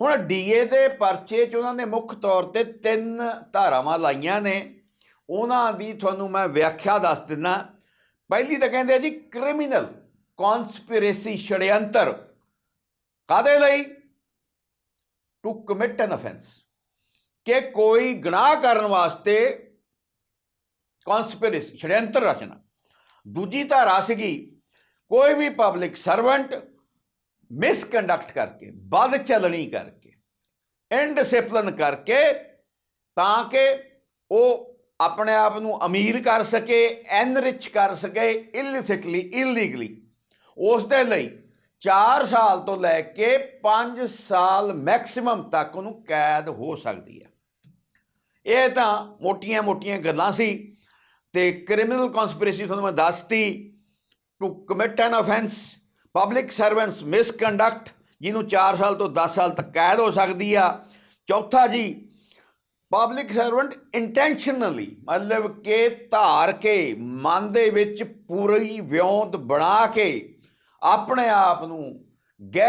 ਹੁਣ ਡੀਏ ਦੇ ਪਰਚੇ 'ਚ ਉਹਨਾਂ ਨੇ ਮੁੱਖ ਤੌਰ ਤੇ ਤਿੰਨ ਧਾਰਾਵਾਂ ਲਾਈਆਂ ਨੇ। ਉਹਨਾਂ ਦੀ ਤੁਹਾਨੂੰ ਮੈਂ ਵਿਆਖਿਆ ਦੱਸ ਦਿੰਦਾ ਪਹਿਲੀ ਤਾਂ ਕਹਿੰਦੇ ਆ ਜੀ, ਕ੍ਰਿਮੀਨਲ ਕਨਸਪੀਰੇਸੀ ਛੜਯੰਤਰ। ਕਾਦੇ ਲਈ? To commit an offence. ਕਿ ਕੋਈ ਗੁਨਾਹ ਕਰਨ ਵਾਸਤੇ ਕਨਸਪੀਰੇਸੀ, ਛੜਯੰਤਰ ਰਚਨਾ। ਦੂਜੀ ਧਾਰਾ ਸੀਗੀ, ਕੋਈ ਵੀ ਪਬਲਿਕ ਸਰਵੈਂਟ ਮਿਸਕੰਡਕਟ ਕਰਕੇ ਬਦ ਚਲਣੀ ਕਰਕੇ ਇਨਡਿਸਪਲਿਨ ਕਰਕੇ, ਤਾਂ ਕਿ ਉਹ ਆਪਣੇ ਆਪ ਨੂੰ ਅਮੀਰ ਕਰ ਸਕੇ ਐਨਰਿਚ ਕਰ ਸਕੇ ਇਲਿਸਿਟਲੀ ਇਲੀਗਲੀ ਉਸ ਦੇ ਲਈ 4 ਸਾਲ ਤੋਂ ਲੈ ਕੇ 5 ਸਾਲ ਮੈਕਸਿਮਮ ਤੱਕ ਉਹਨੂੰ ਕੈਦ ਹੋ ਸਕਦੀ ਹੈ। ਇਹ ਤਾਂ ਮੋਟੀਆਂ-ਮੋਟੀਆਂ ਗੱਲਾਂ ਸੀ ਤੇ ਕ੍ਰਿਮੀਨਲ ਕਨਸਪੀਰੇਸੀ ਤੁਹਾਨੂੰ ਮੈਂ ਦੱਸਤੀ to commit an offence public servants misconduct ਜਿਹਨੂੰ 4 ਸਾਲ ਤੋਂ 10 ਸਾਲ ਤੱਕ ਕੈਦ ਹੋ ਸਕਦੀ ਆ। ਚੌਥਾ ਜੀ ਪਬਲਿਕ ਸਰਵੈਂਟ ਇੰਟੈਂਸ਼ਨਲੀ ਮਤਲਬ ਕਿ ਧਾਰ ਕੇ, ਮਨ ਦੇ ਵਿੱਚ ਪੂਰੀ ਵਿਉਂਤ ਬਣਾ ਕੇ ਆਪਣੇ ਆਪ ਨੂੰ ਗੈਰ